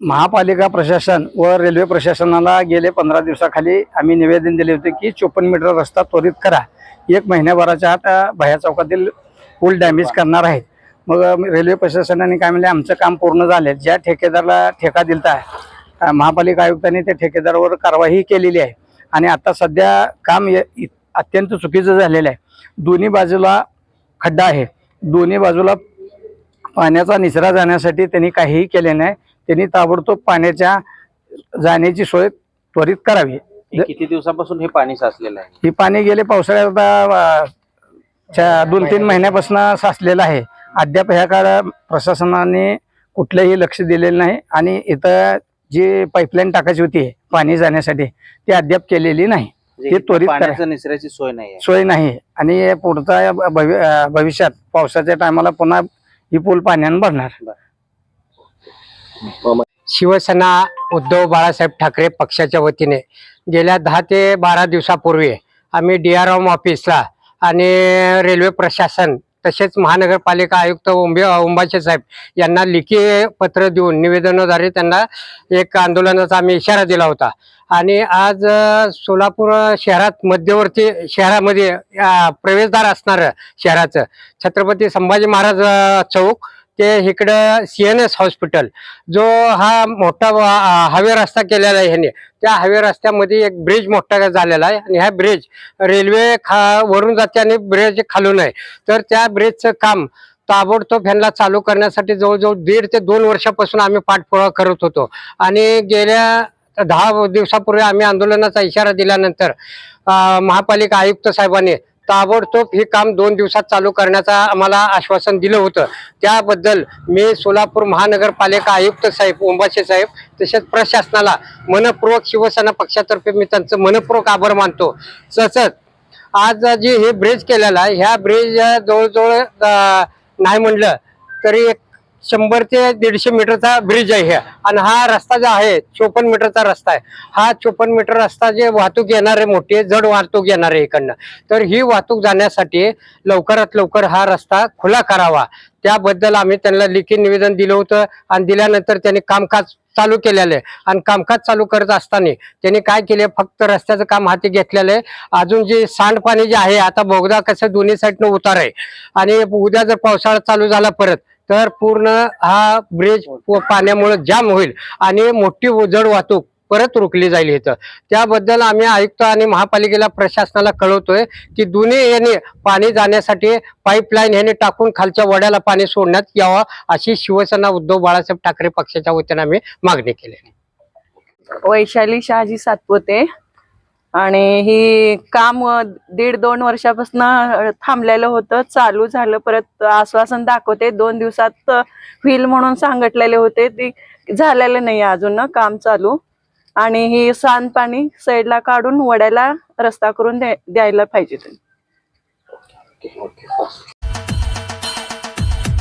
महापालिका प्रशासन व रेल्वे प्रशासनाला गेले पंधरा दिवसाखाली आम्ही निवेदन दिले होते की चोपन्न मीटर रस्ता त्वरित करा. एक महिन्याभराच्या आत भया चौकातील पूल डॅमेज करणार आहेत मग रेल्वे प्रशासनाने काय म्हणले आमचं काम पूर्ण झाले ज्या ठेकेदाराला ठेका दिलता महापालिका आयुक्तांनी त्या ठेकेदारावर कारवाई केलेली आहे. आणि आता सध्या काम य- इ- अत्यंत चुकीचं झालेलं आहे. दोन्ही बाजूला खड्डा आहे. दोन्ही बाजूला पाण्याचा निचरा जाण्यासाठी त्यांनी काहीही केले नाही. त्यांनी ताबडतोब पाण्याच्या जाण्याची सोय त्वरित करावी. हे किती दिवसापासून हे पाणी साचलेलं आहे? ही पाणी गेले पावसाळ्यात दोन तीन महिन्यापासून साचलेलं आहे. अद्याप ह्या काळ प्रशासनाने कुठलंही लक्ष दिलेलं नाही आणि इथं जी पाईपलाईन टाकायची होती पाणी जाण्यासाठी ती अद्याप केलेली नाही. म्हणजे हे इथं त्वरित निचऱ्याची सोय नाही सोय नाही. आणि पुढचा भविष्यात पावसाच्या टायमाला पुन्हा ही पूल पाण्यानं भरणार. शिवसेना उद्धव बाळासाहेब ठाकरे पक्षाच्या वतीने गेल्या दहा ते बारा दिवसापूर्वी आम्ही डी आर एम ऑफिसला आणि रेल्वे प्रशासन तसेच महानगरपालिका आयुक्त उंबे उंबाचे साहेब यांना लिखी पत्र देऊन निवेदनाद्वारे त्यांना एक आंदोलनाचा आम्ही इशारा दिला होता. आणि आज सोलापूर शहरात मध्यवर्ती शहरामध्ये प्रवेशद्वार असणारं शहराचं. छत्रपती संभाजी महाराज चौक ते इकडं सी एन एस हॉस्पिटल जो हा मोठा हवे रस्ता केलेला आहे ह्याने. त्या हायवे रस्त्यामध्ये एक ब्रिज मोठा झालेला आहे आणि हा ब्रिज रेल्वे खा वरून जाते आणि ब्रिज खालून आहे. तर त्या ब्रिजचं काम ताबडतोब ह्यांना चालू करण्यासाठी जवळजवळ दीड ते दोन वर्षापासून आम्ही पाठपुरावा करत होतो. आणि गेल्या दहा दिवसापूर्वी आम्ही आंदोलनाचा इशारा दिल्यानंतर महापालिका आयुक्त साहेबांनी ताबडतोब हे काम दोन दिवसात चालू करण्याचा आम्हाला आश्वासन दिलं होतं. त्याबद्दल मी सोलापूर महानगरपालिका आयुक्त साहेब ओंबाशे साहेब तसेच प्रशासनाला मनपूर्वक शिवसेना पक्षातर्फे मी त्यांचं मनपूर्वक आभार मानतो. तसंच आज जे हे ब्रिज केलेला आहे ह्या ब्रिज जवळजवळ नाही म्हणलं तरी एक शंभर ते दीडशे मीटरचा ब्रिज आहे आणि हा रस्ता जो आहे चोपन्न मीटरचा रस्ता आहे. हा चोपन्न मीटर रस्ता जे वाहतूक येणार आहे मोठी आहे, जड वाहतूक येणार आहे इकडनं. तर ही वाहतूक जाण्यासाठी लवकरात लवकर हा रस्ता खुला करावा. त्याबद्दल आम्ही त्यांना लिखित निवेदन दिलं होतं आणि दिल्यानंतर त्यांनी कामकाज चालू केलेलं आहे. आणि कामकाज चालू करत असताना त्यांनी काय केले फक्त रस्त्याचं काम हाती घेतलेलं आहे. अजून जे सांडपाणी जे आहे आता बोगदा कसं दोन्ही साईडनं उतार आहे. आणि उद्या जर पावसाळा चालू झाला परत तर पूर्ण हा ब्रिज पाण्यामुळे जाम होईल आणि मोठी जड वाहतूक परत रोखली जाईल इथं. त्याबद्दल आम्ही आयुक्त आणि महापालिकेला प्रशासनाला कळवतोय की दोन्ही याने पाणी जाण्यासाठी पाईपलाईन ह्याने टाकून खालच्या वड्याला पाणी सोडण्यात यावं अशी शिवसेना उद्धव बाळासाहेब ठाकरे पक्षाच्या वतीने आम्ही मागणी केली आहे. वैशाली शहाजी सातपुते. आणि ही काम दीड दोन वर्षापासून थांबलेलं होतं चालू झालं. परत आश्वासन दाखवते दोन दिवसात व्हील म्हणून सांगितलेले होते. ती झालेलं नाही अजून काम चालू. आणि ही सांडपाणी साईडला काढून वड्याला रस्ता करून द्यायला पाहिजे ते.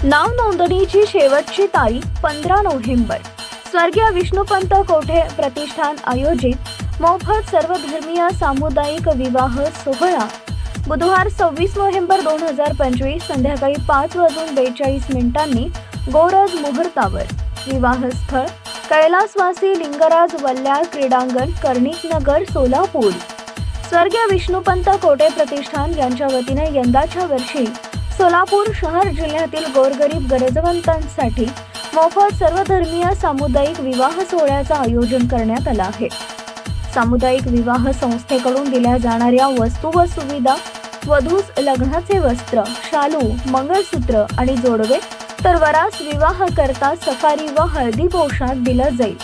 नाव नोंदणीची शेवटची तारीख पंधरा नोव्हेंबर. स्वर्गीय विष्णुपंत कोठे प्रतिष्ठान आयोजित मोफत सर्वधर्मीय सामुदायिक विवाह सोहळा. बुधवार सव्वीस नोव्हेंबर दोन हजार पंचवीस संध्याकाळी पाच वाजून बेचाळीस मिनिटांनी गोरज मुहूर्तावर. विवाहस्थळ कैलासवासी लिंगराज वल्ल्याळ क्रीडांगण कर्णिकनगर सोलापूर. स्वर्गीय विष्णुपंत कोटे प्रतिष्ठान यांच्या वतीने यंदाच्या वर्षी सोलापूर शहर जिल्ह्यातील गोरगरीब गरजवंतांसाठी मोफत सर्वधर्मीय सामुदायिक विवाह सोहळ्याचं आयोजन करण्यात आलं आहे. सामुदायिक विवाह संस्थेकडून दिल्या जाणाऱ्या वस्तू व सुविधा वधूस लग्नाचे वस्त्र शालू मंगळसूत्र आणि जोडवे तर वरास विवाह करता सफारी व हळदी पोशाख दिला जाईल.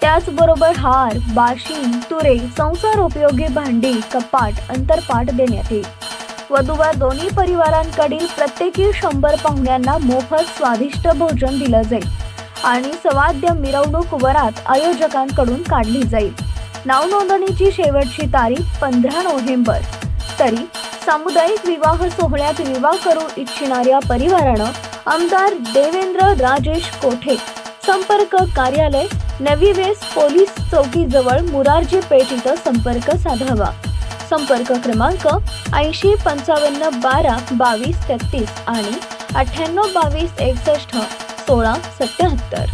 त्याचबरोबर हार बाशी तुरे संसार उपयोगी भांडी कपाट अंतरपाट देण्यात येईल. वधूवर दोन्ही परिवारांकडील प्रत्येकी शंभर पाहुण्यांना मोफत स्वादिष्ट भोजन दिलं जाईल आणि सवाद्य मिरवणूक वरात आयोजकांकडून काढली जाईल. नाव नोंदणीची शेवटची तारीख पंधरा नोव्हेंबर. तरी सामुदायिक विवाह सोहळ्यात विवाह करू इच्छिणाऱ्या परिवारानं आमदार देवेंद्र राजेश कोठे संपर्क कार्यालय नवी वेस पोलीस चौकीजवळ मुरारजी पेठ इथं संपर्क साधावा. संपर्क क्रमांक ऐंशी पंचावन्न बारा बावीस तेहतीस आणि अठ्ठ्याण्णव बावीस एकसष्ट सोळा सत्याहत्तर.